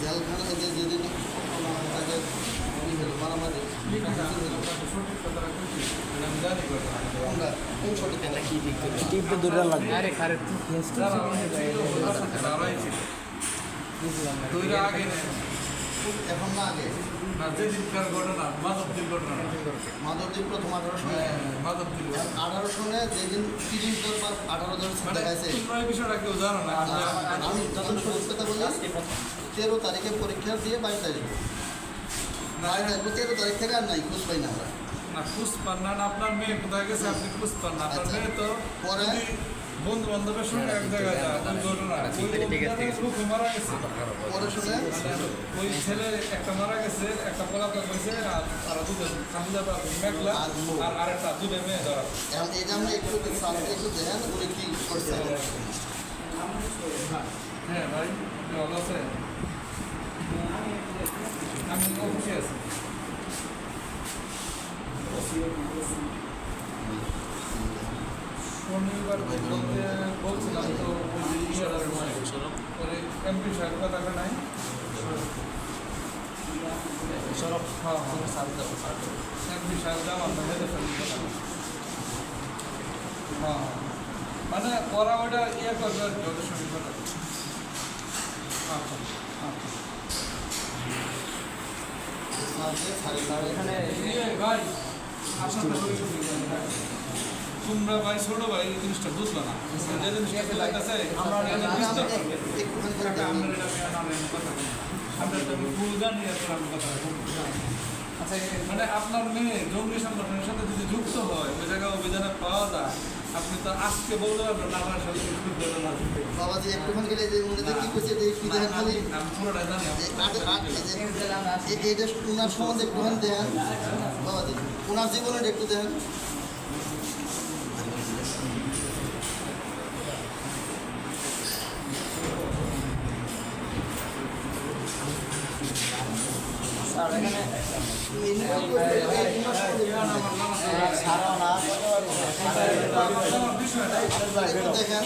যারা যে যেদিন তাকে মারামারি? টিপটা দূরে লাগবে যারা এখন না আগে? যেদিনকার ঘটনা মাধবদীর প্রথম হ্যাঁ মাধবদীর যেদিন তিরিশ জন বা আঠারো জন মানে দেখাইছে। বিষয়টা কেউ জানো না? আমি যখন কথা বলি তেরো তারিখে পরীক্ষা দিয়ে বাইশ তারিখ তেরো তারিখ থেকে আর নাই খোঁজ পাই না আমরা। না খুঁজ পান না না, আপনার মেয়ে কোথায় গেছে আপনি খুঁজ পান না। আপনার আচ্ছা। মেয়ে তো পরে- বন্ধু বান্ধবের সঙ্গে এক জায়গায় যায় ওই ঘটনা ওই অভিযানে লোক পরে শুনে? ওই ছেলে একটা মারা গেছে একটা পলাতক হয়েছে আর আর দুজন হামিদাবাদ মেঘলা আর আরেকটা দুটো মেয়ে ধরা। এখন যে আমরা একটু একটু দেখেন উনি কি করছে। হ্যাঁ ভাই ভালো আছেন? আমি অফিসে আছি। শনিবার বলতে বলছিলাম তো ওই যে ইশারার সময় ওই এমপি সাহেব কথাটা নাই? হ্যাঁ হ্যাঁ হেঁটে ফেলতে হ্যাঁ হ্যাঁ। মানে ওরা ওটা ইয়ে করবে আর কি ওদের সঙ্গে কথা আচ্ছা আচ্ছা এখানে ইয়ে তোমরা ভাই ছোট ভাই এই জিনিসটা বুঝবে না। যে জিনিসটা আমরা এটা এটা। আচ্ছা মানে আপনার মেয়ে জঙ্গি সংগঠনের সাথে যদি যুক্ত হয় ওই জায়গায় অভিযানে পাওয়া যায় আপনি তো আজকে বলতে পারবেন না আমার সাথে ঘটনা ঘটবে। একটুখানি গেলে যে উনি কি করছে যে না, দেখেন খালি যে- উনার সম্বন্ধে একটুখানি দেখেন বাবাজি উনার জীবনের একটু দেখেন দেখেন।